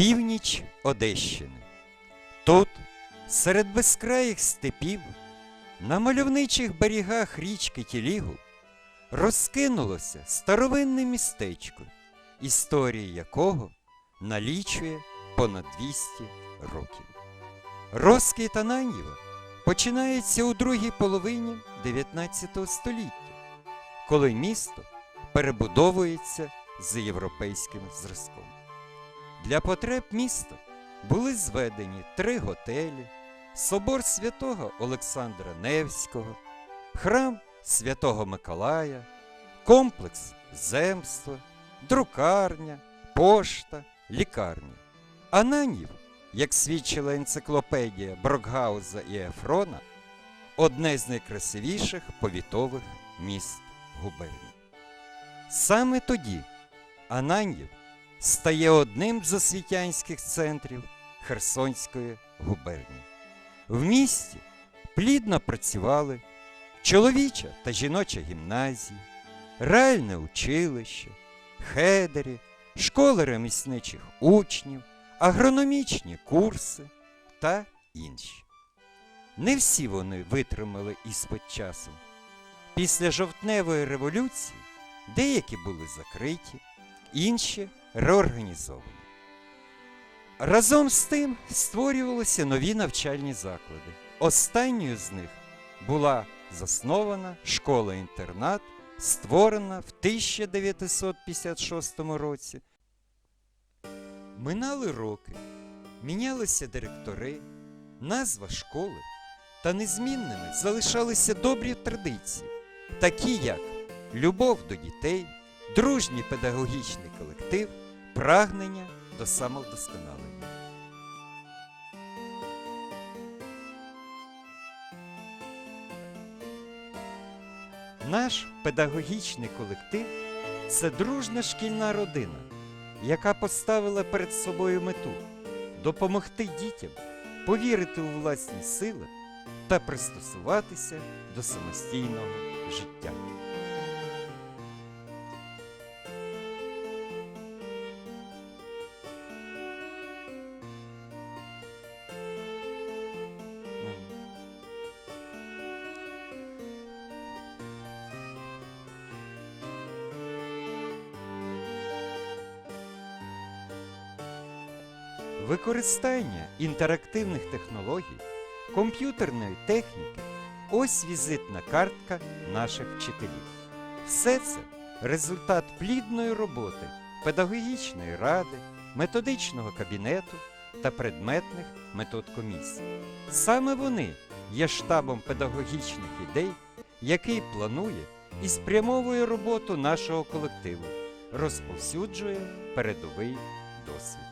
Північ Одещини. Тут, серед безкраїх степів, на мальовничих берегах річки Тілігу, розкинулося старовинне містечко, історія якого налічує понад 200 років. Розквіт Ананьєва починається у другій половині 19 століття, коли місто перебудовується за європейським зразком. Для потреб міста були зведені три готелі, собор святого Олександра Невського, храм святого Миколая, комплекс земства, друкарня, пошта, лікарня. Ананів, як свідчила енциклопедія Брокгауза і Ефрона, одне з найкрасивіших повітових міст губернії. Саме тоді Ананів стає одним з освітянських центрів Херсонської губернії. В місті плідно працювали чоловіча та жіноча гімназії, реальне училище, хедері, школи ремісничих учнів, агрономічні курси та інші. Не всі вони витримали іспит часу. Після жовтневої революції деякі були закриті, інші реорганізовані. Разом з тим створювалися нові навчальні заклади. Останньою з них була заснована школа-інтернат, створена в 1956 році. Минали роки, мінялися директори, назва школи, та незмінними залишалися добрі традиції, такі як любов до дітей, дружній педагогічний колектив, прагнення до самовдосконалення. Наш педагогічний колектив це дружна шкільна родина, яка поставила перед собою мету допомогти дітям повірити у власні сили та пристосуватися до самостійного життя. Використання інтерактивних технологій, комп'ютерної техніки ось візитна картка наших вчителів. Все це результат плідної роботи педагогічної ради, методичного кабінету та предметних метод комісій. Саме вони є штабом педагогічних ідей, який планує і спрямовує роботу нашого колективу, розповсюджує передовий досвід.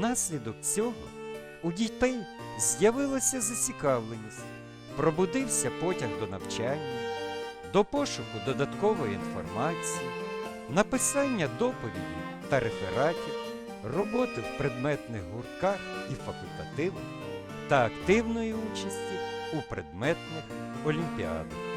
Внаслідок цього у дітей з'явилася зацікавленість, пробудився потяг до навчання, до пошуку додаткової інформації, написання доповідей та рефератів, роботи в предметних гуртках і факультативах та активної участі у предметних олімпіадах.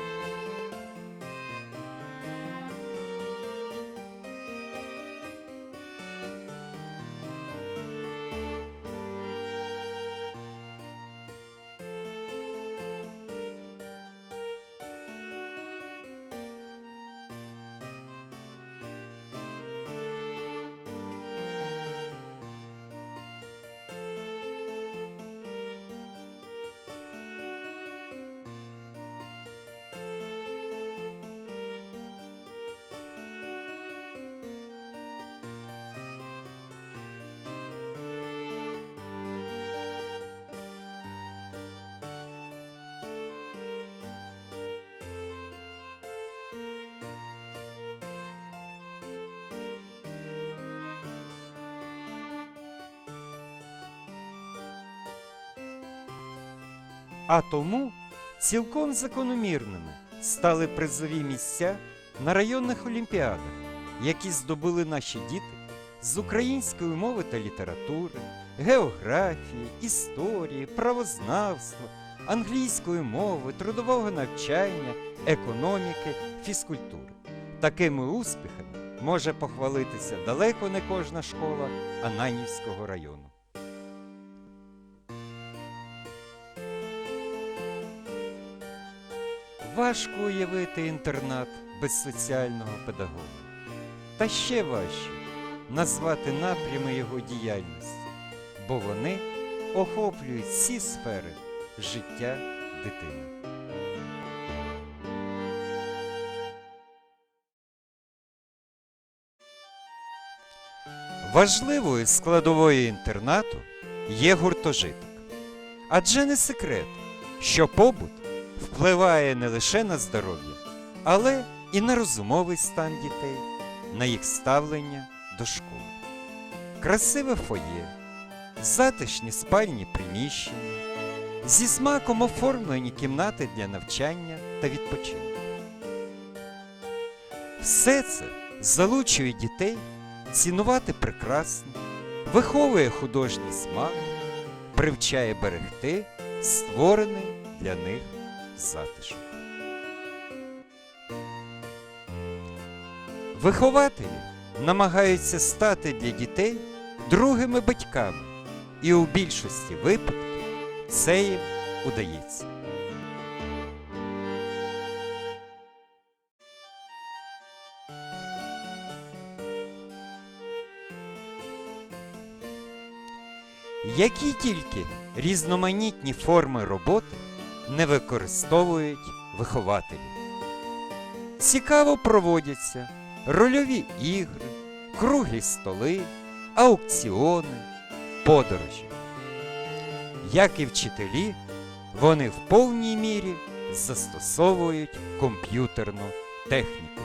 А тому цілком закономірними стали призові місця на районних олімпіадах, які здобули наші діти з української мови та літератури, географії, історії, правознавства, англійської мови, трудового навчання, економіки, фізкультури. Такими успіхами може похвалитися далеко не кожна школа Ананівського району. Важко уявити інтернат без соціального педагога. Та ще важче назвати напрями його діяльності, бо вони охоплюють всі сфери життя дитини. Важливою складовою інтернату є гуртожиток. Адже не секрет, що побут впливає не лише на здоров'я, але і на розумовий стан дітей, на їх ставлення до школи. Красиве фоє, затишні спальні приміщення, зі смаком оформлені кімнати для навчання та відпочинку. Все це залучує дітей цінувати прекрасне, виховує художній смак, привчає берегти створений для них затишок. Вихователі намагаються стати для дітей другими батьками, і у більшості випадків це їм удається. Які тільки різноманітні форми роботи не використовують вихователі. Цікаво проводяться рольові ігри, круглі столи, аукціони, подорожі. Як і вчителі, вони в повній мірі застосовують комп'ютерну техніку.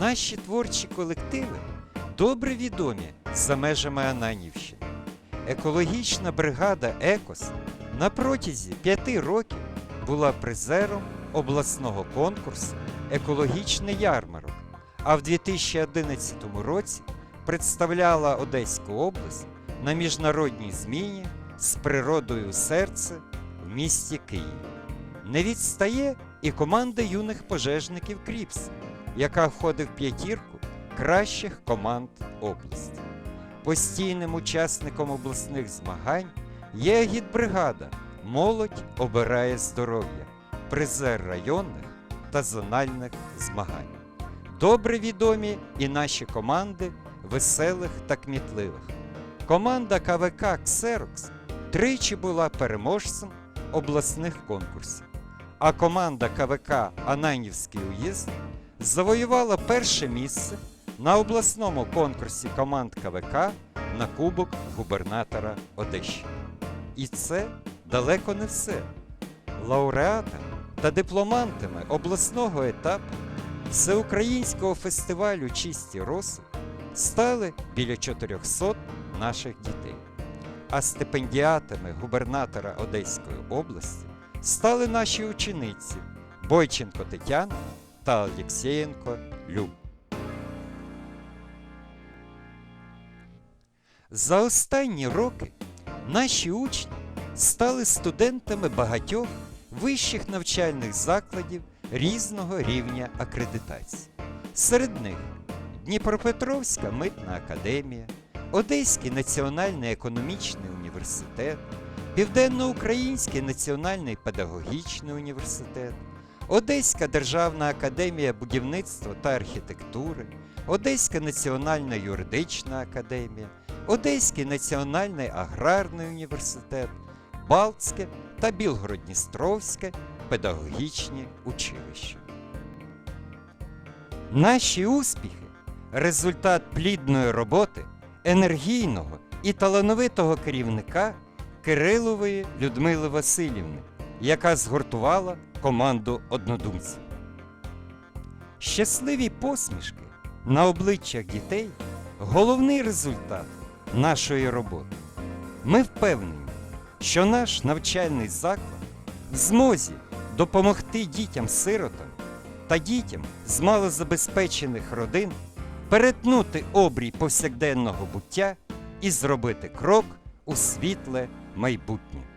Наші творчі колективи добре відомі за межами Ананівщини. Екологічна бригада Екос на протязі п'яти років була призером обласного конкурсу Екологічний ярмарок, а в 2011 році представляла Одеську область на міжнародній зміні з природою серце в місті Київ. Не відстає і команда юних пожежників Кріпс, яка входить в п'ятірку кращих команд області. Постійним учасником обласних змагань є агітбригада Молодь обирає здоров'я, призер районних та зональних змагань. Добре відомі і наші команди веселих та кмітливих. Команда КВК Ксерокс тричі була переможцем обласних конкурсів, а команда КВК Ананівський уїзд завоювала перше місце на обласному конкурсі команд КВК на Кубок губернатора Одещини. І це далеко не все. Лауреатами та дипломантами обласного етапу Всеукраїнського фестивалю Чисті роси стали біля 400 наших дітей. А стипендіатами губернатора Одеської області стали наші учениці Бойченко Тетяна та Олексєєнко Люб. За останні роки наші учні стали студентами багатьох вищих навчальних закладів різного рівня акредитації. Серед них Дніпропетровська митна академія, Одеський національний економічний університет, Південноукраїнський національний педагогічний університет, Одеська державна академія будівництва та архітектури, Одеська національна юридична академія, Одеський національний аграрний університет, Балтське та Білгород-Дністровське педагогічні училища. Наші успіхи результат плідної роботи, енергійного і талановитого керівника Кирилової Людмили Васильівни, яка згуртувала команду однодумців. Щасливі посмішки на обличчях дітей головний результат нашої роботи. Ми впевнені, що наш навчальний заклад в змозі допомогти дітям-сиротам та дітям з малозабезпечених родин перетнути обрій повсякденного буття і зробити крок у світле майбутнє.